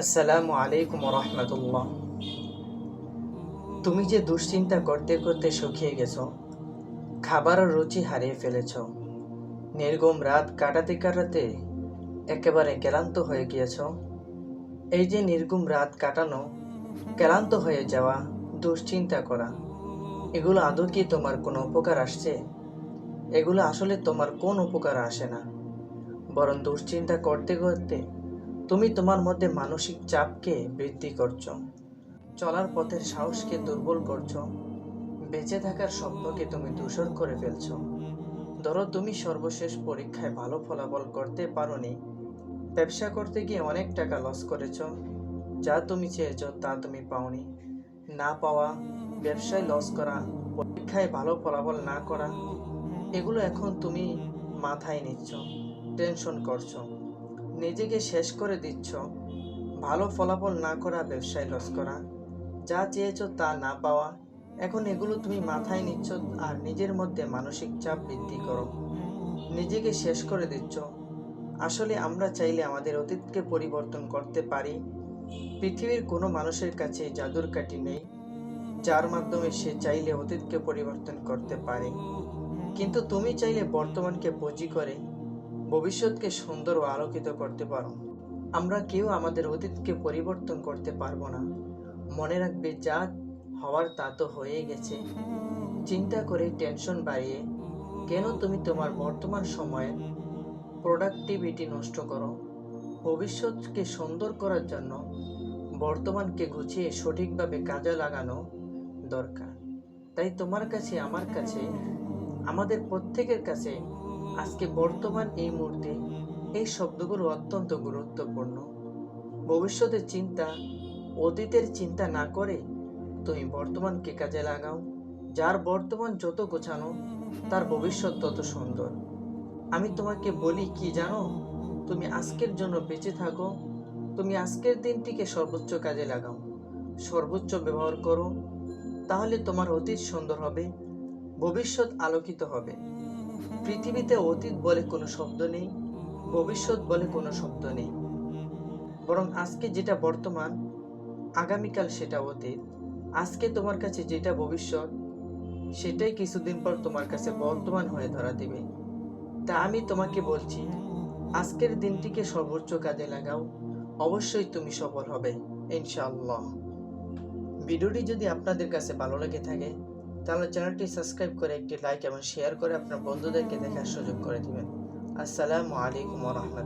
আসসালামু আলাইকুম রহমতুল্লাহ তুমি যে দুশ্চিন্তা করতে করতে শুকিয়ে গেছো খাবারের রুচি হারিয়ে ফেলেছ, নির্গম রাত কাটাতে কাটাতে একেবারে ক্লান্ত হয়ে গিয়েছ, এই যে নির্গুম রাত কাটানো, ক্লান্ত হয়ে যাওয়া, দুশ্চিন্তা করা, এগুলো আদৌ কি তোমার কোনো উপকার আসছে? এগুলো আসলে তোমার কোন উপকার আসে না, বরং দুশ্চিন্তা করতে করতে তুমি তোমার মধ্যে মানসিক চাপকে বৃদ্ধি করছ, চলার পথের সাহসকে দুর্বল করছ, বেঁচে থাকার স্বপ্নকে তুমি দূষণ করে ফেলছো। ধরো তুমি সর্বশেষ পরীক্ষায় ভালো ফলাফল করতে পারোনি, ব্যবসা করতে গিয়ে অনেক টাকা লস করেছ, যা তুমি চেয়েছো তা তুমি পাওনি। না পাওয়া, ব্যবসায় লস করা, পরীক্ষায় ভালো ফলাফল না করা, এগুলো এখন তুমি মাথায় নিচ্ছ টেনশন করছ। নিজেকে শেষ করে দিচ্ছ। ভালো ফলাফল না করা ব্যবসায় লস করা যা চেয়েছো তা না পাওয়া। এখন এগুলো তুমি মাথায় নিচ্ছ আর নিজের মধ্যে মানসিক চাপ বৃদ্ধি করো। নিজেকে শেষ করে দিচ্ছ। আসলে আমরা চাইলে আমাদের অতীতকে পরিবর্তন করতে পারি। পৃথিবীর কোনো মানুষের কাছে জাদুর কাঠি নেই, যার মাধ্যমে সে চাইলে অতীতকে পরিবর্তন করতে পারে। কিন্তু তুমি চাইলে বর্তমানকে পুঁজি করে ভবিষ্যৎকে সুন্দর ও আলোকিত করতে পারো। আমরা কেউ আমাদের অতীতকে পরিবর্তন করতে পারব না। মনে রাখবে, যা হওয়ার তা তো হয়ে গেছে। চিন্তা করে টেনশন বাড়িয়ে, কেন তুমি তোমার বর্তমান সময়ে প্রোডাক্টিভিটি নষ্ট করো? ভবিষ্যৎকে সুন্দর করার জন্য বর্তমানকে গুছিয়ে সঠিকভাবে কাজে লাগানো দরকার। তাই তোমার কাছে, আমার কাছে, আমাদের প্রত্যেকের কাছে আজকে বর্তমান এই মুহূর্তে এই শব্দগুলো অত্যন্ত গুরুত্বপূর্ণ। ভবিষ্যতের চিন্তা, অতীতের চিন্তা না করে তুমি বর্তমানকে কাজে লাগাও। যার বর্তমান যত গোছানো, তার ভবিষ্যৎ তত সুন্দর। আমি তোমাকে বলি কি জানো? তুমি আজকের জন্য বেঁচে থাকো। তুমি আজকের দিনটিকে সর্বোচ্চ কাজে লাগাও। সর্বোচ্চ ব্যবহার করো। তাহলে তোমার অতীত সুন্দর হবে, ভবিষ্যৎ আলোকিত হবে। পৃথিবীতে অতীত বলে কোনো শব্দ নেই, ভবিষ্যৎ বলে কোনো শব্দ নেই। বরং আজকে যেটা বর্তমান, আগামীকাল সেটা অতীত। আজকে তোমার কাছে যেটা ভবিষ্যৎ, সেটাই কিছুদিন পর তোমার কাছে বর্তমান হয়ে ধরা দেবে। তা আমি তোমাকে বলছি, আজকের দিনটিকে সর্বোচ্চ কাজে লাগাও। অবশ্যই তুমি সফল হবে, ইনশাআল্লাহ। ভিডিওটি যদি আপনাদের কাছে ভালো লেগে থাকে তাহলে চ্যানেলটি সাবস্ক্রাইব করে একটি লাইক এবং শেয়ার করে আপনার বন্ধুদেরকে দেখার সুযোগ করে দিবেন। আসসালামু আলাইকুম রহমতুল্লাহ।